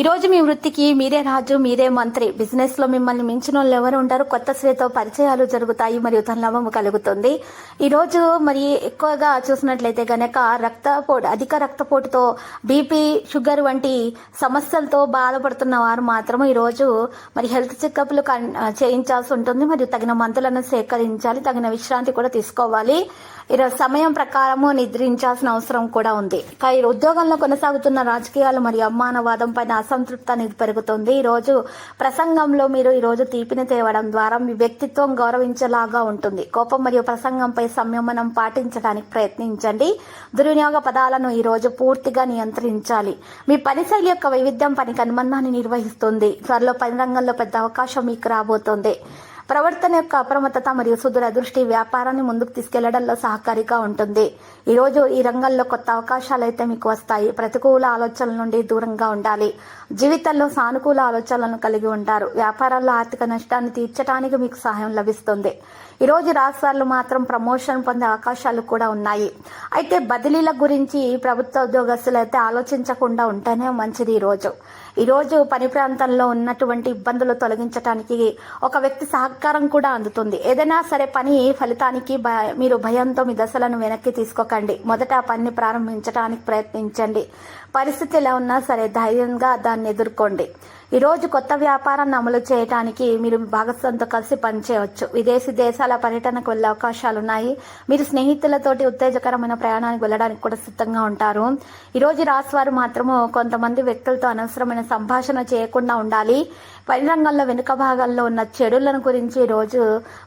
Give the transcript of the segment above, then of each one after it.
ఈ రోజు మీ వృత్తికి మీరే రాజు మీరే మంత్రి. బిజినెస్లో మిమ్మల్ని మించిన వాళ్ళు ఎవరు ఉంటారు? కొత్త స్త్రీతో పరిచయాలు జరుగుతాయి మరియు ధనలాభం కలుగుతుంది. ఈ రోజు మరి ఎక్కువగా చూసినట్లయితే గనక రక్తపోటు అధిక రక్తపోటుతో బీపీ షుగర్ వంటి సమస్యలతో బాధపడుతున్న వారు మాత్రం ఈ రోజు మరి హెల్త్ చెకప్లు కన్- చేయించాల్సి ఉంటుంది. మరియు తగిన మందులను సేకరించాలి తగిన విశ్రాంతి కూడా తీసుకోవాలి. ఈరోజు సమయం ప్రకారము నిద్రించాల్సిన అవసరం కూడా ఉంది. ఇక ఉద్యోగంలో కొనసాగుతున్న రాజకీయాలు మరియు అమ్మానవాదం పైన సంతృప్తి అనేది పెరుగుతుంది. ఈరోజు రోజు ప్రసంగంలో మీరు ఈరోజు తీపిని తేవడం ద్వారా మీ వ్యక్తిత్వం గౌరవించేలాగా ఉంటుంది. కోపం మరియు ప్రసంగంపై సంయమనం పాటించడానికి ప్రయత్నించండి. దుర్వినియోగ పదాలను ఈరోజు పూర్తిగా నియంత్రించాలి. మీ పని శైలి యొక్క వైవిధ్యం పనికి అనుబంధాన్ని నిర్వహిస్తుంది. త్వరలో పని రంగంలో పెద్ద అవకాశం మీకు రాబోతోంది. ప్రవర్తన యొక్క అప్రమత్తత మరియు సుదూర దృష్టి వ్యాపారాన్ని ముందుకు తీసుకెళ్ళడంలో సహకారిగా ఉంటుంది. ఈ రోజు ఈ రంగంలో కొత్త అవకాశాలు అయితే మీకు వస్తాయి. ప్రతికూల ఆలోచనల నుండి దూరంగా ఉండాలి. జీవితంలో సానుకూల ఆలోచనలను కలిగి ఉంటారు వ్యాపారాల్లో ఆర్థిక నష్టాన్ని తీర్చడానికి మీకు సహాయం లభిస్తుంది. ఈ రోజు రాష్ట్రాలు మాత్రం ప్రమోషన్ పొందే అవకాశాలు కూడా ఉన్నాయి. అయితే బదిలీల గురించి ప్రభుత్వ ఉద్యోగస్తులు అయితే ఆలోచించకుండా ఉంటేనే మంచిది ఈ ఈరోజు పని ప్రాంతంలో ఉన్నటువంటి ఇబ్బందులు తొలగించడానికి ఒక వ్యక్తి సహకారం కూడా అందుతుంది. ఏదైనా సరే పని ఫలితానికి మీరు భయంతో మీ దశలను వెనక్కి తీసుకోకండి. మొదట పనిని ప్రారంభించడానికి ప్రయత్నించండి. పరిస్థితి ఎలా ఉన్నా సరే ధైర్యంగా దాన్ని ఎదుర్కోండి. ఈరోజు కొత్త వ్యాపారాన్ని అమలు చేయడానికి మీరు భాగస్వామితో కలిసి పనిచేయవచ్చు. విదేశీ దేశాల పర్యటనకు వెళ్ళే అవకాశాలు ఉన్నాయి మీరు స్నేహితులతోటి ఉత్తేజకరమైన ప్రయాణానికి వెళ్ళడానికి కూడా సిద్ధంగా ఉంటారు. ఈరోజు రాశి వారు మాత్రము కొంతమంది వ్యక్తులతో అనవసరమైన సంభాషణ చేయకుండా ఉండాలి. పని రంగంలో వెనుక భాగాల్లో ఉన్న చెడులను గురించి రోజు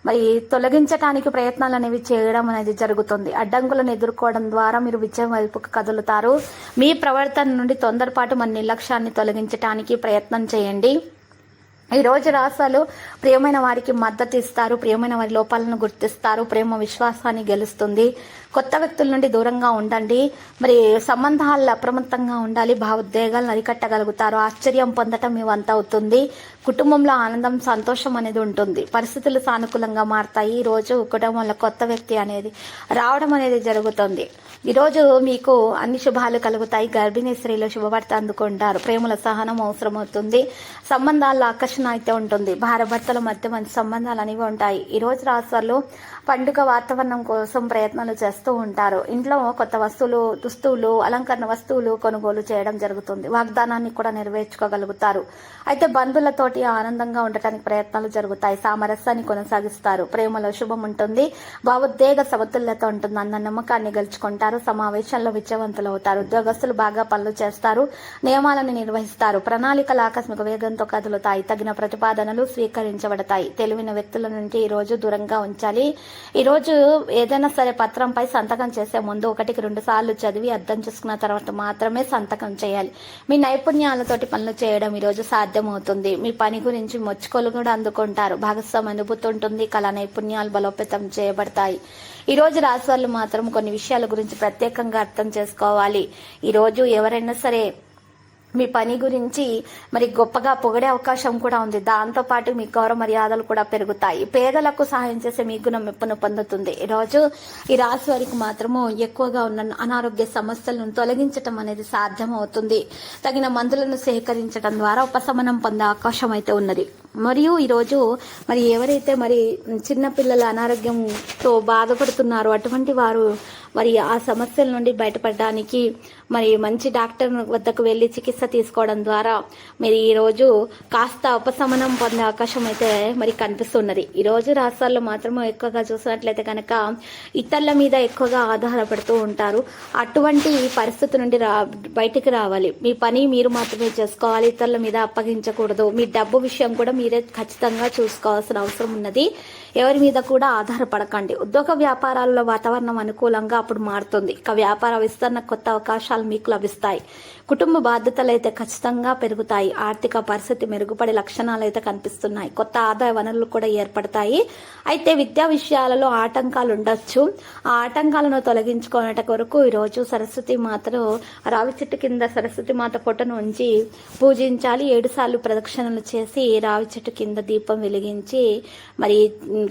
మరి తొలగించడానికి ప్రయత్నాలు అనేవి చేయడం అనేది జరుగుతుంది. అడ్డంకులను ఎదుర్కోవడం ద్వారా మీరు విజయం వైపుకు కదులుతారు. మీ ప్రవర్తన నుండి తొందరపాటు మన నిర్లక్ష్యాన్ని తొలగించడానికి ప్రయత్నం చేయండి. ఈ రోజు రాసాలు ప్రియమైన వారికి మద్దతు ఇస్తారు ప్రియమైన వారి లోపాలను గుర్తిస్తారు ప్రేమ విశ్వాసాన్ని గెలుస్తుంది. కొత్త వ్యక్తుల నుండి దూరంగా ఉండండి. మరి సంబంధాలు అప్రమత్తంగా ఉండాలి భావోద్వేగాలను అరికట్టగలుగుతారు ఆశ్చర్యం పొందటం మీ అవుతుంది. కుటుంబంలో ఆనందం సంతోషం అనేది ఉంటుంది. పరిస్థితులు సానుకూలంగా మారతాయి. ఈ రోజు కుటుంబంలో కొత్త వ్యక్తి అనేది రావడం అనేది జరుగుతుంది. ఈరోజు మీకు అన్ని శుభాలు కలుగుతాయి. గర్భిణీ స్త్రీలు శుభవార్త అందుకుంటారు. ప్రేమల సహనం అవసరమవుతుంది. సంబంధాల్లో ఆకర్షణ అయితే ఉంటుంది. భారభర్తల మధ్య మంచి సంబంధాలు అనేవి ఉంటాయి. ఈ రోజు పండుగ వాతావరణం కోసం ప్రయత్నాలు చేస్తూ ఉంటారు. ఇంట్లో కొత్త వస్తువులు దుస్తువులు అలంకరణ వస్తువులు కొనుగోలు చేయడం జరుగుతుంది. వాగ్దానాన్ని కూడా నెరవేర్చుకోగలుగుతారు. అయితే బంధువులతోటి ఆనందంగా ఉండటానికి ప్రయత్నాలు జరుగుతాయి. సామరస్యాన్ని కొనసాగిస్తారు. ప్రేమలో శుభం ఉంటుంది. భావోద్వేగ సమతుల్యత ఉంటుంది. అన్న నమ్మకాన్ని గెలుచుకుంటారు. సమావేశంలో విజయవంతులు అవుతారు. ఉద్యోగస్తులు బాగా పనులు చేస్తారు. నియమాలను నిర్వహిస్తారు. ప్రణాళికలు ఆకస్మిక వేగంతో కదులుతాయి. తగిన ప్రతిపాదనలు స్వీకరించబడతాయి. తెలివిన వ్యక్తుల నుండి ఈ రోజు దూరంగా ఉంచాలి. ఈ రోజు ఏదైనా సరే పత్రంపై సంతకం చేసే ముందు ఒకటికి రెండు సార్లు చదివి అర్థం చేసుకున్న తర్వాత మాత్రమే సంతకం చేయాలి. మీ నైపుణ్యాలతోటి పనులు చేయడం ఈ రోజు సాధ్యమవుతుంది. మీ పని గురించి మొచ్చుకోలు కూడా అందుకుంటారు. భాగస్వామి అనుభూతి ఉంటుంది కళా నైపుణ్యాలు బలోపేతం చేయబడతాయి. ఈ రోజు రాశి వాళ్ళు మాత్రం కొన్ని విషయాల గురించి ప్రత్యేకంగా అర్థం చేసుకోవాలి. ఈ రోజు ఎవరైనా సరే మీ పని గురించి మరి గొప్పగా పొగడే అవకాశం కూడా ఉంది. దాంతో పాటు మీ గౌరవ మర్యాదలు కూడా పెరుగుతాయి. పేదలకు సహాయం చేసే మీ గుణం మెప్పును పొందుతుంది. ఈ రోజు ఈ రాశి వారికి మాత్రము ఎక్కువగా ఉన్న అనారోగ్య సమస్యలను తొలగించటం అనేది సాధ్యమవుతుంది. తగిన మందులను సేకరించడం ద్వారా ఉపశమనం పొందే అవకాశం అయితే ఉన్నది. మరియు ఈరోజు మరి ఎవరైతే మరి చిన్నపిల్లల అనారోగ్యంతో బాధపడుతున్నారో అటువంటి వారు మరి ఆ సమస్యల నుండి బయటపడడానికి మరి మంచి డాక్టర్ వద్దకు వెళ్ళి చికిత్స తీసుకోవడం ద్వారా మరి ఈరోజు కాస్త ఉపశమనం పొందే అవకాశం అయితే మరి కనిపిస్తున్నది. ఈరోజు రాష్ట్రాల్లో మాత్రం ఎక్కువగా చూసినట్లయితే కనుక ఇతరుల మీద ఎక్కువగా ఆధారపడుతూ ఉంటారు. అటువంటి పరిస్థితి నుండి రా బయటికి రావాలి. మీ పని మీరు మాత్రమే చేసుకోవాలి. ఇతరుల మీద అప్పగించకూడదు. మీ డబ్బు విషయం కూడా మీరే ఖచ్చితంగా చూసుకోవాల్సిన అవసరం ఉన్నది. ఎవరి మీద కూడా ఆధారపడకండి. ఉద్యోగ వ్యాపారాల్లో వాతావరణం అనుకూలంగా అప్పుడు మారుతుంది. ఇక వ్యాపార విస్తరణ కొత్త అవకాశాలు మీకు లభిస్తాయి. కుటుంబ బాధ్యతలు అయితే ఖచ్చితంగా పెరుగుతాయి. ఆర్థిక పరిస్థితి మెరుగుపడే లక్షణాలు అయితే కనిపిస్తున్నాయి. కొత్త ఆదాయ వనరులు కూడా ఏర్పడతాయి. అయితే విద్యా విషయాలలో ఆటంకాలు ఉండొచ్చు. ఆ ఆటంకాలను తొలగించుకునేట కొరకు ఈరోజు సరస్వతి మాతను రావి చెట్టు కింద సరస్వతి మాత ఫోటోను ఉంచి పూజించాలి. ఏడుసార్లు ప్రదక్షిణలు చేసి రావి చెట్టు కింద దీపం వెలిగించి మరి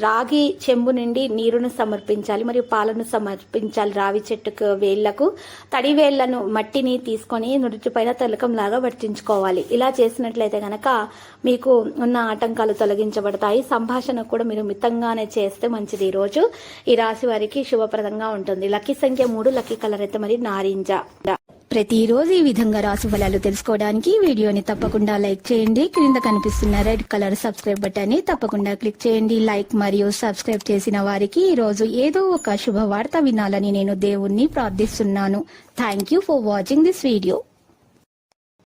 రాగి చెంబు నుండి నీరును సమర్పించాలి. మరియు పాలను సమర్పించాలి రావి చెట్టుకు వేళ్ళకు తడి వేళ్ళను మట్టిని తీసుకొని నుడిటిపైన పైన లాగా వర్తించుకోవాలి. ఇలా చేసినట్లయితే గనక మీకు ఉన్న ఆటంకాలు తొలగించబడతాయి. సంభాషణ కూడా మీరు మితంగానే చేస్తే మంచిది ఈరోజు. రోజు ఈ రాశి వారికి శుభప్రదంగా ఉంటుంది. లక్కీ సంఖ్య మూడు లక్కీ కలర్ అయితే మరి నారింజ. ప్రతిరోజు ఈ విధంగా రాశి ఫలాలు తెలుసుకోవడానికి వీడియోని తప్పకుండా లైక్ చేయండి. క్రింద కనిపిస్తున్న రెడ్ కలర్ సబ్స్క్రైబ్ బటన్ని తప్పకుండా క్లిక్ చేయండి. లైక్ మరియు సబ్స్క్రైబ్ చేసిన వారికి ఈ రోజు ఏదో ఒక శుభవార్త వినాలని నేను దేవుణ్ణి ప్రార్థిస్తున్నాను. Thank you for watching this video